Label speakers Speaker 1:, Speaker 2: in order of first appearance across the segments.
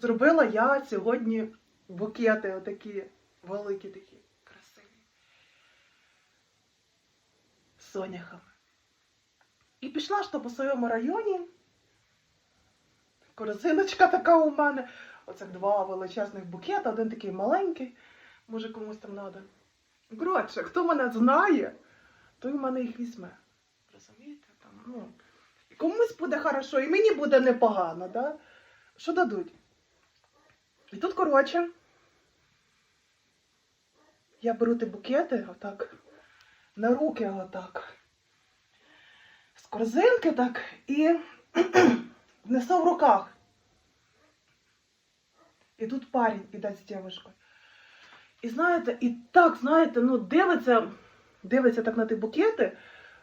Speaker 1: Зробила я сьогодні букети отакі великі такі, красиві. З соняхами. І пішла ж то по своєму районі. Корзиночка така у мене. Оце два величезних букета, один такий маленький, може комусь там треба. Коротше, хто мене знає, той в мене їх візьме. Розумієте? Там, ну, комусь буде хорошо, і мені буде непогано, да? Що дадуть? І тут, коротше, я беру ті букети отак, на руки отак, з корзинки так і несу в руках. І тут парень іде з дівчинкою. І знаєте, і так, знаєте, ну дивиться, дивиться так на ті букети,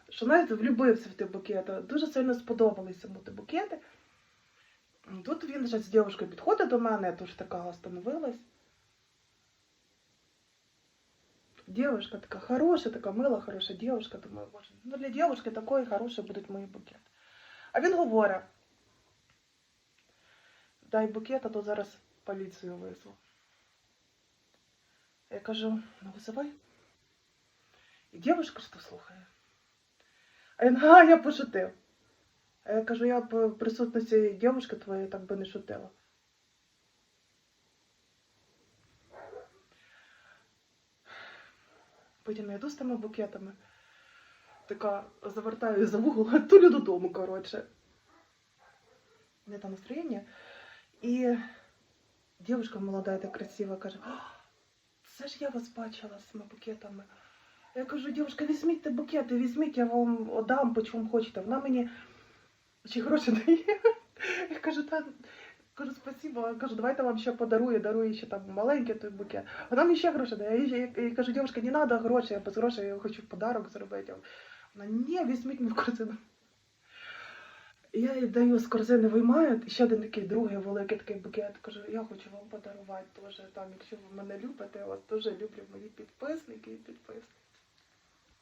Speaker 1: що знаєте, влюбився в ті букети. Дуже сильно сподобалися йому ті букети. Тут він вже з дівчинкою підходить до мене, я теж така остановилась. Девушка така хороша, така мила, хороша девушка. Думаю, боже, ну для девушки такої хороші будуть мої букети. А він говорить, дай букет, а то зараз поліцію визву. Я кажу, ну визивай. І дівчинка що слухає. А він, а, я пошутив. А я кажу, я б в присутності дівчинки твоєї так би не шутила. Потім я йду з тими букетами, така завертаю за вугол, тулю додому, коротше. Не там настроєння. І дівчинка молода, та красива, каже, «О, це ж я вас бачила з цими букетами. Я кажу, дівчинка, візьміть букети, візьміть, я вам отдам, по чому хочете. Вона мені чи гроші дає. Я кажу, та кажу, спасибо. Я кажу, давайте вам ще подарую, дарую ще там маленький той букет. Вона мені ще гроші дає. Я, я, я кажу, дівчинка, не треба гроші, я без грошей я хочу подарок зробити. Вона, ні, візьміть мені в корзину. Я їй даю з корзини виймаю, і ще один такий другий великий такий букет. Кажу, я хочу вам подарувати теж там, якщо ви мене любите, я вас дуже люблю мої підписники і підписники.